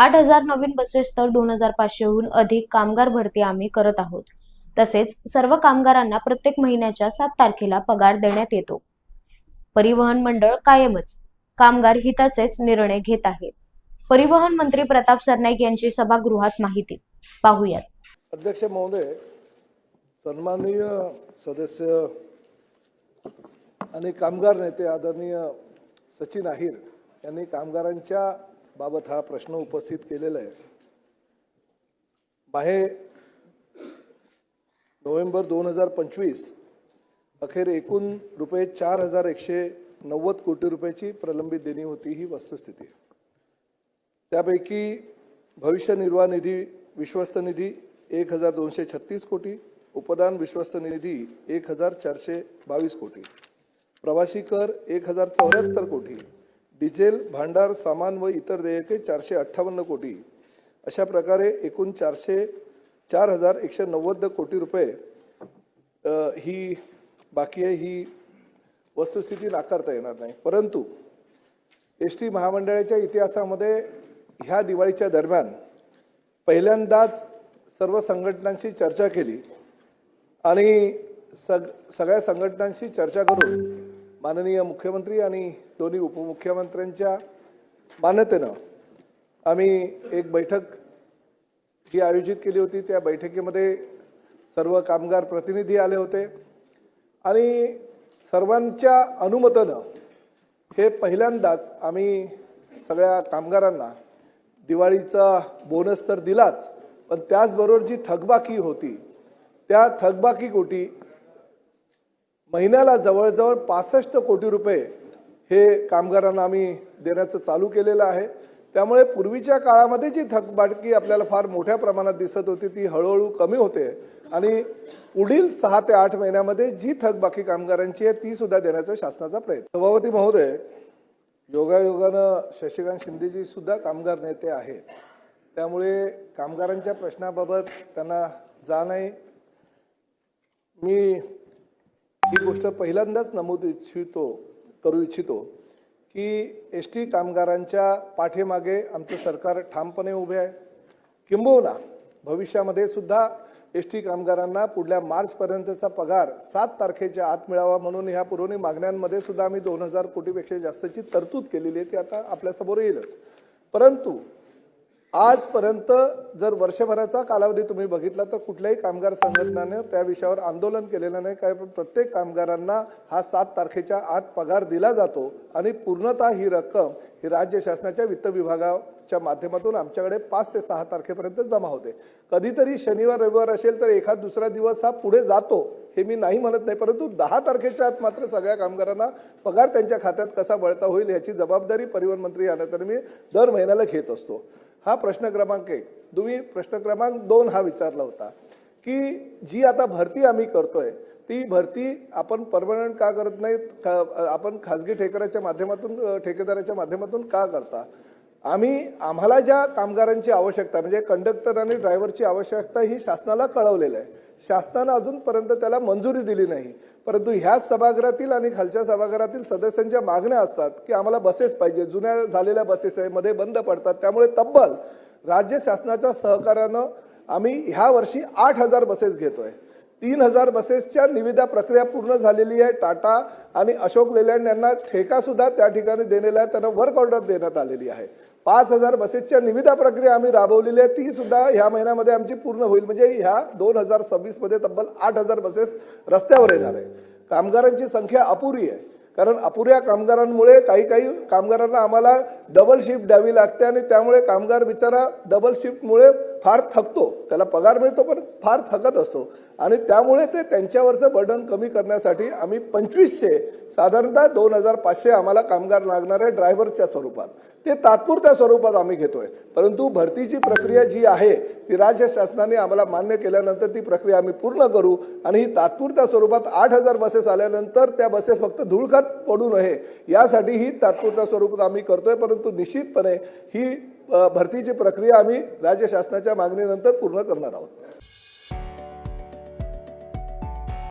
आठ हजार नवीन बसेस तर दोन हजार पाचशेहून अधिक कामगार भरती आम्ही करत आहोत. तसेच सर्व कामगारांना प्रत्येक महिन्याच्या सात तारखेला पगार देण्यात येतो. परिवहन मंडळ कायमच कामगार हिताचेच निर्णय घेत आहे. परिवहन मंत्री प्रताप सरनाईक यांची सभागृहात माहिती. पाहूयात. अध्यक्ष महोदय सन्माननीय सदस्य आणि कामगार नेते आदरणीय सचिन अहिर यांनी कामगारांच्या बाबत हा प्रश्न उपस्थित केलेला आहे. बाहे नोव्हेंबर दोन हजार पंचवीस अखेर एकूण रुपये चार हजार एकशे नव्वद कोटी रुपयाची प्रलंबित देणी होती ही वस्तुस्थिती. त्यापैकी भविष्य निर्वाह निधी विश्वस्त निधी एक हजार दोनशे छत्तीस कोटी उपदान विश्वस्त निधी एक हजार चारशे बावीस कोटी प्रवासी कर एक हजार चौऱ्याहत्तर कोटी डिझेल भांडार सामान व इतर देयके चारशे अठ्ठावन्न कोटी. अशा प्रकारे एकूण चारशे चार हजार एकशे नव्वद कोटी रुपये ही बाकी आहे ही वस्तुस्थिती नाकारता येणार नाही. परंतु एस टी महामंडळाच्या इतिहासामध्ये ह्या दिवाळीच्या दरम्यान पहिल्यांदाच सर्व संघटनांशी चर्चा केली आणि सग सगळ्या संघटनांशी चर्चा करून माननीय मुख्यमंत्री आणि दोन्ही उपमुख्यमंत्र्यांच्या मान्यतेनं आम्ही एक बैठक जी आयोजित केली होती त्या बैठकीमध्ये सर्व कामगार प्रतिनिधी आले होते. आणि सर्वांच्या अनुमतनं हे पहिल्यांदाच आम्ही सगळ्या कामगारांना दिवाळीचा बोनस तर दिलाच पण त्याचबरोबर जी थकबाकी होती त्या थकबाकी कोटी महिन्याला जवळजवळ पासष्ट कोटी रुपये हे कामगारांना आम्ही देण्याचं चालू केलेलं आहे. त्यामुळे पूर्वीच्या काळामध्ये जी थकबाटकी आपल्याला फार मोठ्या प्रमाणात दिसत होती ती हळूहळू कमी होते. आणि पुढील सहा ते आठ महिन्यामध्ये जी थकबाकी कामगारांची आहे ती सुद्धा देण्याचा शासनाचा प्रयत्न. सभापती महोदय योगायोगानं शशिकांत शिंदेजी सुद्धा कामगार नेते आहेत. त्यामुळे कामगारांच्या प्रश्नाबाबत त्यांना जाण आहे मी ही गोष्ट पहिल्यांदाच नमूद इच्छितो करू इच्छितो की एस टी कामगारांच्या पाठीमागे आमचं सरकार ठामपणे उभे आहे. किंबहुना भविष्यामध्ये सुद्धा एस टी कामगारांना पुढल्या मार्चपर्यंतचा पगार सात तारखेच्या आत मिळावा म्हणून ह्या पुरवणी मागण्यांमध्ये सुद्धा आम्ही दोन हजार कोटीपेक्षा जास्तची तरतूद केलेली आहे ती आता आपल्यासमोर येईलच. परंतु आजपर्यंत जर वर्षभराचा कालावधी तुम्ही बघितला तर कुठल्याही कामगार संघटनाने त्या विषयावर आंदोलन केलेलं नाही. काय पण प्रत्येक कामगारांना हा सात तारखेच्या आत पगार दिला जातो आणि पूर्णतः ही रक्कम ही राज्य शासनाच्या वित्त विभागाच्या माध्यमातून आमच्याकडे पाच ते सहा तारखेपर्यंत जमा होते. कधीतरी शनिवार रविवार असेल तर एखाद दुसरा दिवस हा पुढे जातो हे मी नाही म्हणत नाही परंतु दहा तारखेच्या आत मात्र सगळ्या कामगारांना पगार त्यांच्या खात्यात कसा वळता होईल याची जबाबदारी परिवहन मंत्री यानंतर मी दर महिन्याला घेत असतो. हा प्रश्न क्रमांक एक. तुम्ही प्रश्न क्रमांक दोन हा विचारला होता की जी आता भरती आम्ही करतोय ती भरती आपण परमनंट का करत नाही आपण खाजगी ठेकऱ्याच्या माध्यमातून ठेकेदाराच्या माध्यमातून का करता? आम्ही आम्हाला ज्या कामगारांची आवश्यकता म्हणजे कंडक्टर आणि ड्रायव्हरची आवश्यकता ही शासनाला कळवलेलं आहे. शासनानं अजूनपर्यंत त्याला मंजुरी दिली नाही. परंतु ह्याच सभागृहातील आणि खालच्या सभागृहातील सदस्यांच्या मागण्या असतात की आम्हाला बसेस पाहिजे. जुन्या झालेल्या बसेस आहे मध्ये बंद पडतात. त्यामुळे तब्बल राज्य शासनाच्या सहकार्यानं आम्ही ह्या वर्षी आठ हजार बसेस घेतोय. तीन हजार बसेसच्या निविदा प्रक्रिया पूर्ण झालेली आहे. टाटा आणि अशोक लेलँड यांना ठेका सुद्धा त्या ठिकाणी देण्याला आहे त्यांना वर्क ऑर्डर देण्यात आलेली आहे. पाच हजार बसेसच्या निविदा प्रक्रिया आम्ही राबवलेली आहे. ती सुद्धा ह्या महिन्यामध्ये आमची पूर्ण होईल. म्हणजे ह्या दोन हजार सव्वीसमध्ये तब्बल आठ हजार बसेस रस्त्यावर येणार आहे कामगारांची संख्या अपुरी आहे. कारण अपुऱ्या कामगारांमुळे काही काही कामगारांना आम्हाला डबल शिफ्ट द्यावी लागते आणि त्यामुळे कामगार बिचारा डबल शिफ्टमुळे फार थकतो त्याला पगार मिळतो पण फार थकत असतो. आणि त्यामुळे ते त्यांच्यावरचं बर्डन कमी करण्यासाठी आम्ही पंचवीसशे साधारणतः दोन हजार पाचशे आम्हाला कामगार लागणार आहे ड्रायव्हरच्या स्वरूपात. ते तात्पुरत्या स्वरूपात आम्ही घेतोय. परंतु भरतीची प्रक्रिया जी आहे ती राज्य शासनाने आम्हाला मान्य केल्यानंतर ती प्रक्रिया आम्ही पूर्ण करू. आणि ही तात्पुरत्या स्वरूपात आठ हजार बसेस आल्यानंतर त्या बसेस फक्त धुळखात पडू नये. यासाठी ही तात्पुरत्या स्वरूपात आम्ही करतोय परंतु निश्चितपणे ही भरतीची प्रक्रिया आम्ही राज्य शासनाच्या मागणीनंतर पूर्ण करणार आहोत.